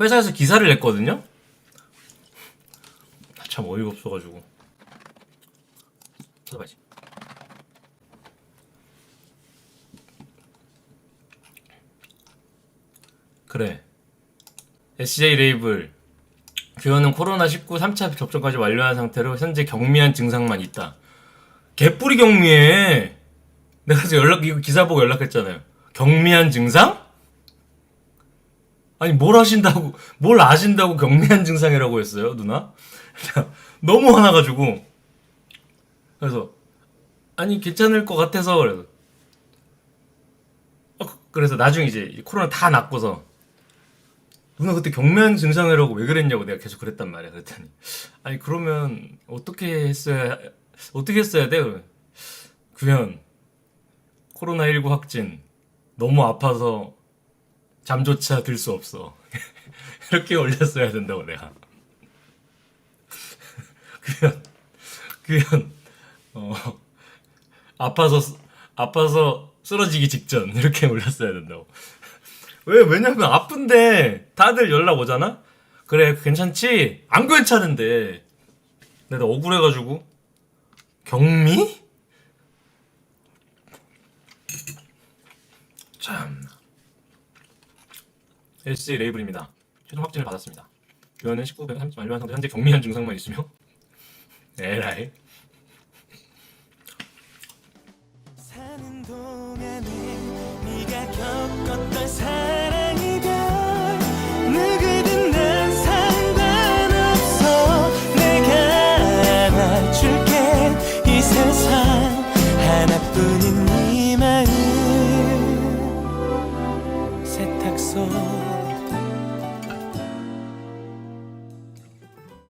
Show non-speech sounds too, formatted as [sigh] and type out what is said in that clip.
회사에서 기사를 냈거든요. 아, 참 어이가 없어가지고. 찾아봐야지. 그래. SJ 레이블 규현은 코로나19 3차 접종까지 완료한 상태로 현재 경미한 증상만 있다. 개뿌리 경미해. 내가 그래서 연락 이거 기사 보고 연락했잖아요. 경미한 증상? 아니 뭘 하신다고 뭘 아신다고 경미한 증상이라고 했어요 누나? [laughs] 너무 화나가지고. 그래서 아니 괜찮을 것 같아서 그래서. 어, 그- 그래서 나중에 이제 코로나 다 낫고서. 누나 그때 경미한 증상이라고 왜 그랬냐고 내가 계속 그랬단 말이야 그랬더니. 아니 그러면 어떻게 했어야 어떻게 했어야 돼? 규현 코로나 19 확진. 너무 아파서 잠조차 들 수 없어. [laughs] 이렇게 올렸어야 된다고 내가. [laughs] 규현 규현 어 아파서 쓰- 아파서 쓰러지기 직전 이렇게 [laughs] 올렸어야 된다고. 왜 왜냐면 아픈데 다들 연락 오잖아? 그래 괜찮지? 안 괜찮은데. 내가 억울해가지고. 경미? 참 LC 레이블입니다. 최종 확진을 받았습니다. 교환은 1930 완료한 상태 현재 경미한 증상만 있으며 [laughs] 에라이